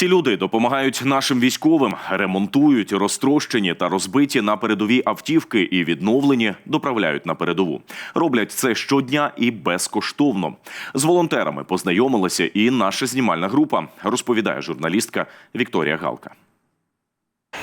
Ці люди допомагають нашим військовим, ремонтують розтрощені та розбиті на передові автівки і відновлені доправляють на передову. Роблять це щодня і безкоштовно. З волонтерами познайомилася і наша знімальна група, розповідає журналістка Вікторія Галка.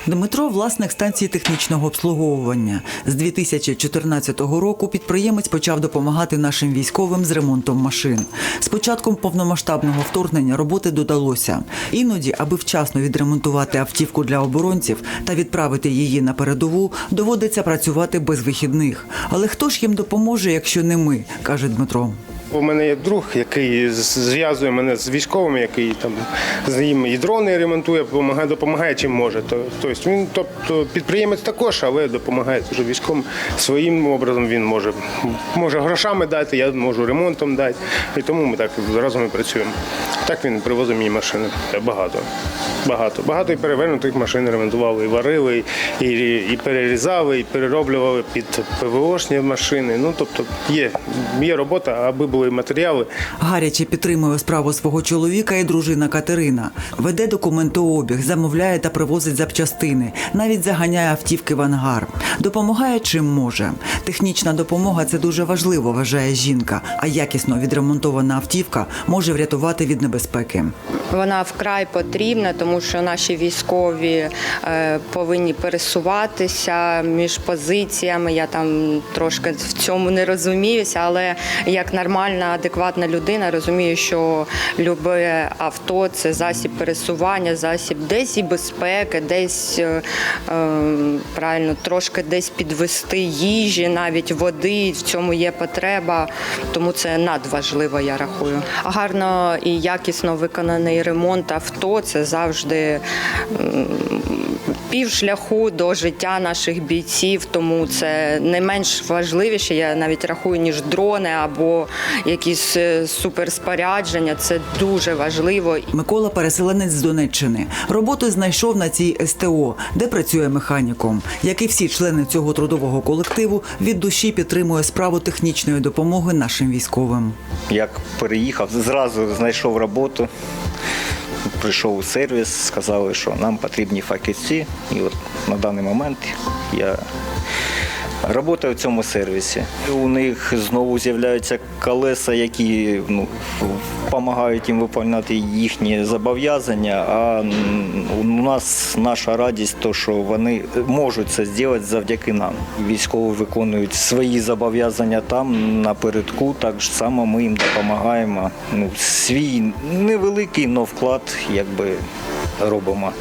Дмитро власник станції технічного обслуговування. З 2014 року підприємець почав допомагати нашим військовим з ремонтом машин. З початком повномасштабного вторгнення роботи додалося. Іноді, аби вчасно відремонтувати автівку для оборонців та відправити її на передову, доводиться працювати без вихідних. Але хто ж їм допоможе, якщо не ми, каже Дмитро. У мене є друг, який зв'язує мене з військовими, який там з ним і дрони ремонтує, допомагає, допомагає чим може. Тобто він, тобто підприємець також, але допомагає дуже військовим. Своїм образом він може, може грошами дати, я можу ремонтом дати. І тому ми так разом і працюємо. Так він привозив мені машини. Багато. Багато. Багато і перевернутих машин ремонтували, і варили, і, і перерізали, і перероблювали під ПВОшні машини. Ну тобто є, є робота, аби були матеріали. Гаряче підтримує справу свого чоловіка і дружина Катерина. Веде документообіг, замовляє та привозить запчастини, навіть заганяє автівки в ангар. Допомагає чим може. Технічна допомога це дуже важливо, вважає жінка. А якісно відремонтована автівка може врятувати від небезпеки. Вона вкрай потрібна, тому що наші військові е, повинні пересуватися між позиціями. Я там трошки в цьому не розуміюся, але як нормальна, адекватна людина розумію, що любе авто це засіб пересування, засіб десь і безпеки, десь е, е, правильно трошки десь підвести їжі, навіть води. В цьому є потреба, тому це надважливо, я рахую. Гарно і якісно виконаний ремонт авто це завжди м, півшляху до життя наших бійців, тому це не менш важливіше, я навіть рахую, ніж дрони або якісь е, суперспорядження. Це дуже важливо. Микола переселенець з Донеччини. Роботу знайшов на цій СТО, де працює механіком. Як і всі члени цього трудового колективу, від душі підтримує справу технічної допомоги нашим військовим. Як переїхав, зразу знайшов роботу. Прийшов у сервіс, сказали, що нам потрібні фахівці. І от на даний момент я працюю в цьому сервісі. У них знову з'являються колеса, які ну, допомагають їм виконувати їхні зобов'язання. А у нас наша радість, то, що вони можуть це зробити завдяки нам. Військові виконують свої зобов'язання там напередку, так само ми їм допомагаємо. Ну, свій невеликий, але вклад якби робимо.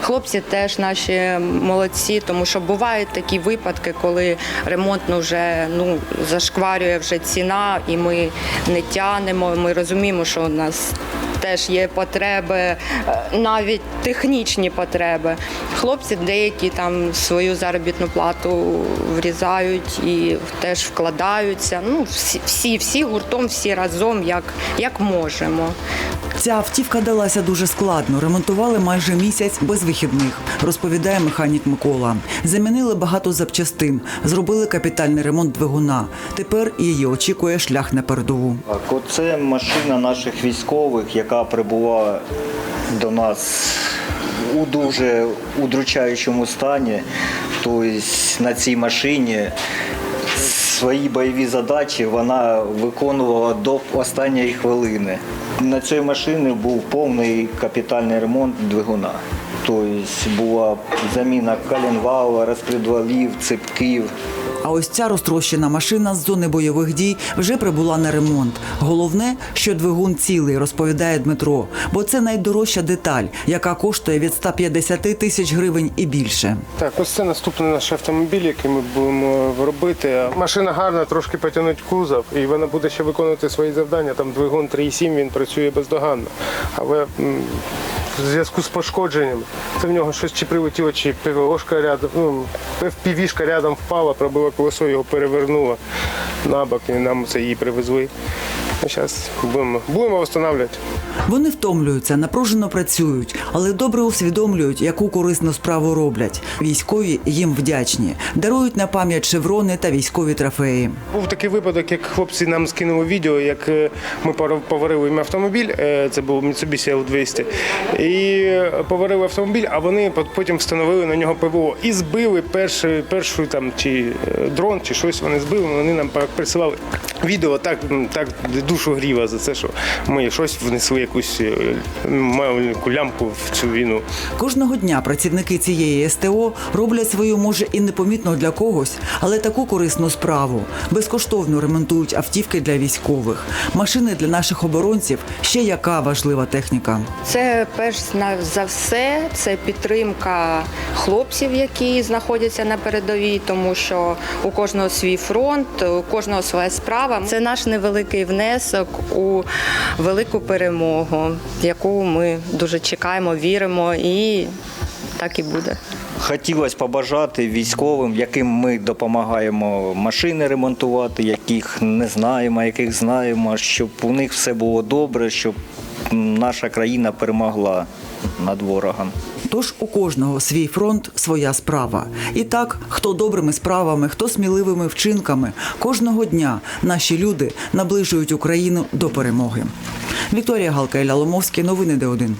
Хлопці теж наші молодці, тому що бувають такі випадки, коли ремонт вже ну зашкварює вже ціна, і ми не тянемо. Ми розуміємо, що у нас. Теж є потреби, е, навіть технічні потреби. Хлопці деякі там свою заробітну плату врізають і теж вкладаються. Ну всі, всі, гуртом, всі разом, як, як можемо. Ця автівка далася дуже складно. Ремонтували майже місяць без вихідних, розповідає механік Микола. Замінили багато запчастин, зробили капітальний ремонт двигуна. Тепер її очікує шлях на передову. Так, оце машина наших військових, яка прибула до нас у дуже удручаючому стані. Тобто на цій машині свої бойові задачі вона виконувала до останньої хвилини. На цій машині був повний капітальний ремонт двигуна. Тобто була заміна коленвала, розпредвалів, цепків. А ось ця розтрощена машина з зони бойових дій вже прибула на ремонт. Головне, що двигун цілий, розповідає Дмитро, бо це найдорожча деталь, яка коштує від 150 тисяч гривень і більше. Так, ось це наступний наш автомобіль, який ми будемо робити. Машина гарна, трошки потягнуть кузов, і вона буде ще виконувати свої завдання. Там двигун 3,7, він працює бездоганно. Але в зв'язку з пошкодженням, це в нього щось чи прилетіло, чи ПВОшка рядом, ну, FPV-шка рядом впала, пробила колесо, його перевернуло на бок, і нам це її привезли. Зараз будемо, будемо встановлювати. Вони втомлюються, напружено працюють, але добре усвідомлюють, яку корисну справу роблять. Військові їм вдячні, дарують на пам'ять шеврони та військові трофеї. Був такий випадок, як хлопці нам скинули відео, як е, ми поварили їм автомобіль, е, це був Mitsubishi L200, і е, поварили автомобіль, а вони потім встановили на нього ПВО і збили перший, першу там чи дрон, чи щось вони збили. Вони нам присилали відео, так, так душу гріва за це, що ми щось внесли якусь е, маленьку лямку в цю війну. Кожного дня працівники цієї СТО роблять свою, може, і непомітно для когось, але таку корисну справу. Безкоштовно ремонтують автівки для військових. Машини для наших оборонців ще яка важлива техніка. Це перш на- за все це підтримка хлопців, які знаходяться на передовій, тому що у кожного свій фронт, у кожного своя справа. Це наш невеликий внесок у велику перемогу, яку ми дуже чекаємо, віримо, і так і буде. Хотілося побажати військовим, яким ми допомагаємо машини ремонтувати, яких не знаємо, яких знаємо, щоб у них все було добре, щоб наша країна перемогла над ворогом. Тож у кожного свій фронт, своя справа. І так, хто добрими справами, хто сміливими вчинками, кожного дня наші люди наближують Україну до перемоги. Вікторія Галка Ілля Ломовський, новини Д1.